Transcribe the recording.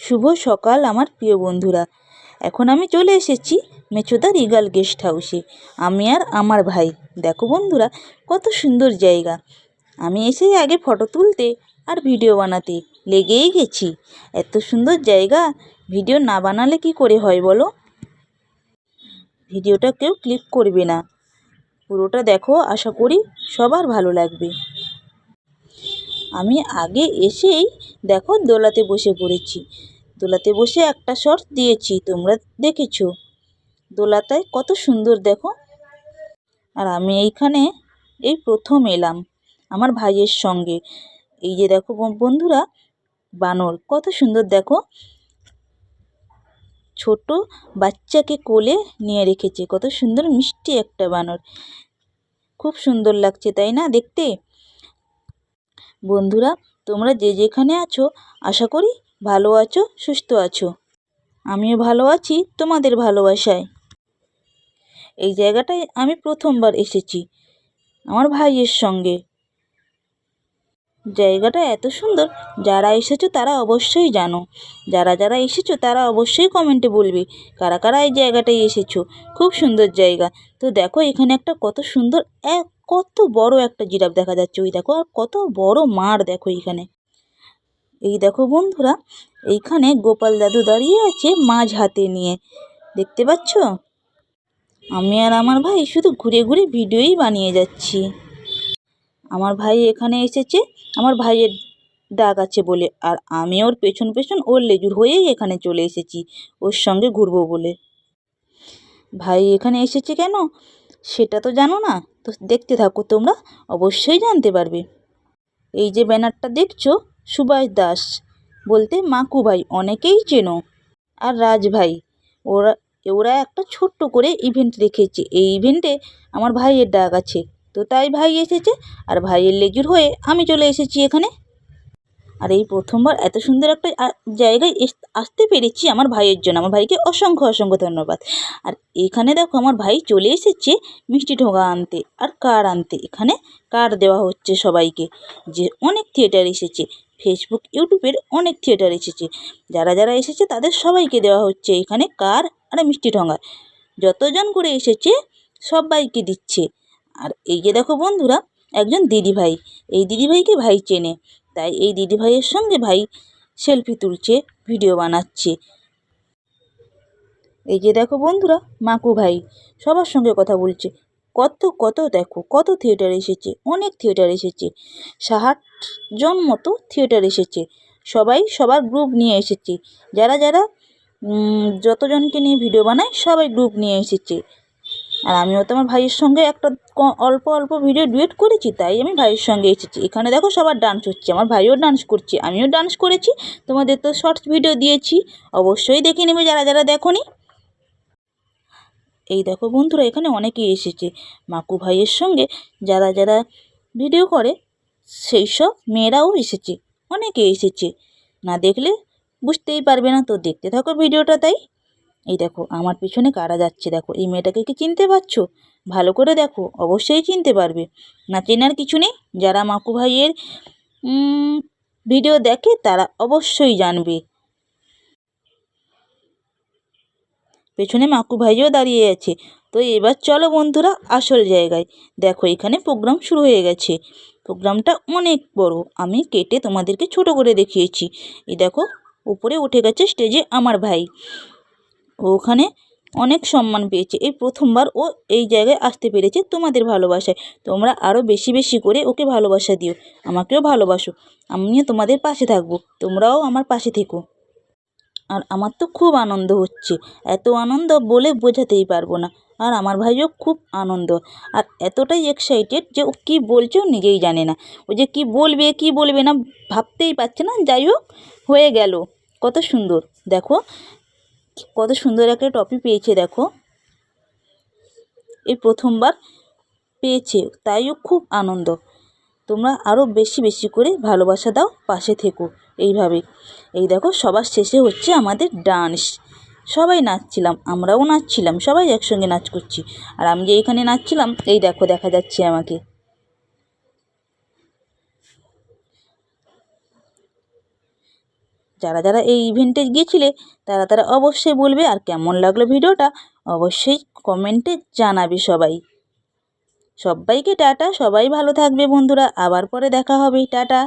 শুভ সকাল আমার প্রিয় বন্ধুরা। এখন আমি চলে এসেছি মেচোদা রিগাল গেস্ট হাউসে। আমি আর আমার ভাই। দেখো বন্ধুরা, কত সুন্দর জায়গা। আমি এসে আগে ফটো তুলতে আর ভিডিও বানাতে লেগেই গেছি। এত সুন্দর জায়গা, ভিডিও না বানালে কি করে হয় বলো? ভিডিওটা কেউ ক্লিক করবে না। পুরোটা দেখো, আশা করি সবার ভালো লাগবে। আমি আগে এসেই দেখো দোলাতে বসে পড়েছি। দোলাতে বসে একটা শর্ট দিয়েছি, তোমরা দেখেছ। দোলাটায় কত সুন্দর দেখো। আর আমি এইখানে এই প্রথম এলাম আমার ভাইয়ের সঙ্গে। এই যে দেখো বন্ধুরা, বানর, কত সুন্দর দেখো। ছোট বাচ্চাকে কোলে নিয়ে রেখেছে, কত সুন্দর মিষ্টি একটা বানর। খুব সুন্দর লাগছে, তাই না দেখতে? বন্ধুরা, তোমরা যে যেখানে আছো, আশা করি ভালো আছো, সুস্থ আছো। আমিও ভালো আছি, তোমাদের ভালোবাসায়। এই জায়গাটায় আমি প্রথমবার এসেছি, আমার ভাইয়ের সঙ্গে। জায়গাটা এত সুন্দর, যারা এসেছ তারা অবশ্যই জানো। যারা যারা এসেছ তারা অবশ্যই কমেন্টে বলবে, কারা কারা এই জায়গাটায় এসেছ? খুব সুন্দর জায়গা। তো দেখো, এখানে একটা কত সুন্দর এক কত বড় একটা জিরাফ দেখা যাচ্ছে, ওই দেখো, আর কত বড় মার দেখো এইখানে এই দেখো বন্ধুরা, এইখানে গোপাল দাদু দাঁড়িয়ে আছে মাছ হাতে নিয়ে। দেখতে পাচ্ছ? আমি আর আমার ভাই শুধু ঘুরে ঘুরে ভিডিওই বানিয়ে যাচ্ছি। আমার ভাই এখানে এসেছে, আমার ভাইয়ের ডাক আছে বলে, আর আমি ওর পেছন পেছন ওর লেজুর হয়েই এখানে চলে এসেছি, ওর সঙ্গে ঘুরবো বলে। ভাই এখানে এসেছে কেন? সেটা তো জানো না? তো দেখতে থাকো, তোমরা অবশ্যই জানতে পারবে। এই যে ব্যানারটা দেখছ সুভাষ দাস বলতে মাকু ভাই, অনেকেই চেনো। আর রাজ ভাই, ওরা ওরা একটা ছোট্ট করে ইভেন্ট রেখেছে। এই ইভেন্টে আমার ভাইয়ের ডাক আছে। তো তাই ভাই এসেছে, আর ভাইয়ের লেজুর হয়ে আমি চলে এসেছি এখানে। আর এই প্রথমবার এত সুন্দর একটা জায়গায় আসতে পেরেছি আমার ভাইয়ের জন্য। আমার ভাইকে অসংখ্য অসংখ্য ধন্যবাদ। আর এখানে দেখো আমার ভাই চলে এসেছে মিষ্টি ঠোঙা আনতে। আর কার আনতে? এখানে কার দেওয়া হচ্ছে সবাইকে? যে অনেক থিয়েটার এসেছে। ফেসবুক ইউটিউবের অনেক থিয়েটার এসেছে। যারা যারা এসেছে তাদের সবাইকে দেওয়া হচ্ছে এখানে কার আর মিষ্টি ঠোঙা। যতজন করে এসেছে সবাইকে দিচ্ছে। আর এই যে দেখো বন্ধুরা, একজন দিদিভাই। এই দিদিভাইকে ভাই চেনে। তাই এই দিদিভাইয়ের সঙ্গে ভাই সেলফি তুলছে, ভিডিও বানাচ্ছে। এই যে দেখো বন্ধুরা, মাকু ভাই সবার সঙ্গে কথা বলছে। কত কত দেখো, কত থিয়েটার এসেছে, অনেক থিয়েটার এসেছে। ষাট জন মতো থিয়েটার এসেছে। সবাই সবার গ্রুপ নিয়ে এসেছে। যারা যারা যতজনকে নিয়ে ভিডিও বানায়, সবাই গ্রুপ নিয়ে এসেছে। আর আমিও তো আমার ভাইয়ের সঙ্গে একটা অল্প অল্প ভিডিও ডুয়েট করেছি, তাই আমি ভাইয়ের সঙ্গে এসেছি। এখানে দেখো সবার ডান্স হচ্ছে, আমার ভাইও ডান্স করছে, আমিও ডান্স করেছি, তোমাদের তো শর্টস ভিডিও দিয়েছি, অবশ্যই দেখে নেবে যারা যারা দেখোনি। এই দেখো বন্ধুরা, এখানে অনেকেই এসেছে, মাকু ভাইয়ের সঙ্গে যারা যারা ভিডিও করে, সেই সব মেয়েরাও এসেছে, অনেকে এসেছে। না দেখলে বুঝতেই পারবে না, তো দেখতে থাকো ভিডিওটা তাই। এই দেখো, আমার পিছনে কারা যাচ্ছে দেখো, এই মেয়েটাকে কি চিনতে পারছ? ভালো করে দেখো, অবশ্যই চিনতে পারবে। না চেনার কিছু নেই, যারা মাকু ভাইয়ের ভিডিও দেখে তারা অবশ্যই জানবে। পেছনে মাকু ভাইও দাঁড়িয়ে আছে। তো এবার চলো বন্ধুরা আসল জায়গায়। দেখো, এখানে প্রোগ্রাম শুরু হয়ে গেছে। প্রোগ্রামটা অনেক বড়, আমি কেটে তোমাদেরকে ছোট করে দেখিয়েছি। এই দেখো, উপরে উঠে গেছে স্টেজে আমার ভাই। ওখানে অনেক সম্মান পেয়েছে। এই প্রথমবার ও এই জায়গায় আসতে পেরেছে তোমাদের ভালোবাসায়। তোমরা আরও বেশি বেশি করে ওকে ভালোবাসা দিও। আমাকেও ভালোবাসো। আমিও তোমাদের পাশে থাকব। তোমরাও আমার পাশে থেকো। আর আমার তো খুব আনন্দ হচ্ছে। এত আনন্দ বলে বোঝাতেই পারব না। আর আমার ভাইও খুব আনন্দ। আর এতটাই এক্সাইটেড যে ও কী বলছে নিজেই জানে না। ও যে কী বলবে কী বলবে না ভাবতেই পারছে না। যাই হোক, হয়ে গেল। কত সুন্দর। দেখো কত সুন্দর একটা টপি পেয়েছে, দেখো। এই প্রথমবার পেয়েছে, তাইও খুব আনন্দ। তোমরা আরও বেশি বেশি করে ভালোবাসা দাও, পাশে থেকো এইভাবে। এই দেখো, সবার শেষে হচ্ছে আমাদের ডান্স। সবাই নাচছিলাম, আমরাও নাচছিলাম, সবাই একসঙ্গে নাচ করছি। আর আমি যে এখানে নাচছিলাম, এই দেখো, দেখা যাচ্ছে আমাকে। যারা যারা এই ইভেন্টে গিয়েছিলে, তারা তারা অবশ্যই বলবে আর কেমন লাগল ভিডিওটা অবশ্যই কমেন্টে জানাবে সবাই। সবাইকে টাটা, সবাই ভালো থাকবে বন্ধুরা, আবার পরে দেখা হবে, টাটা।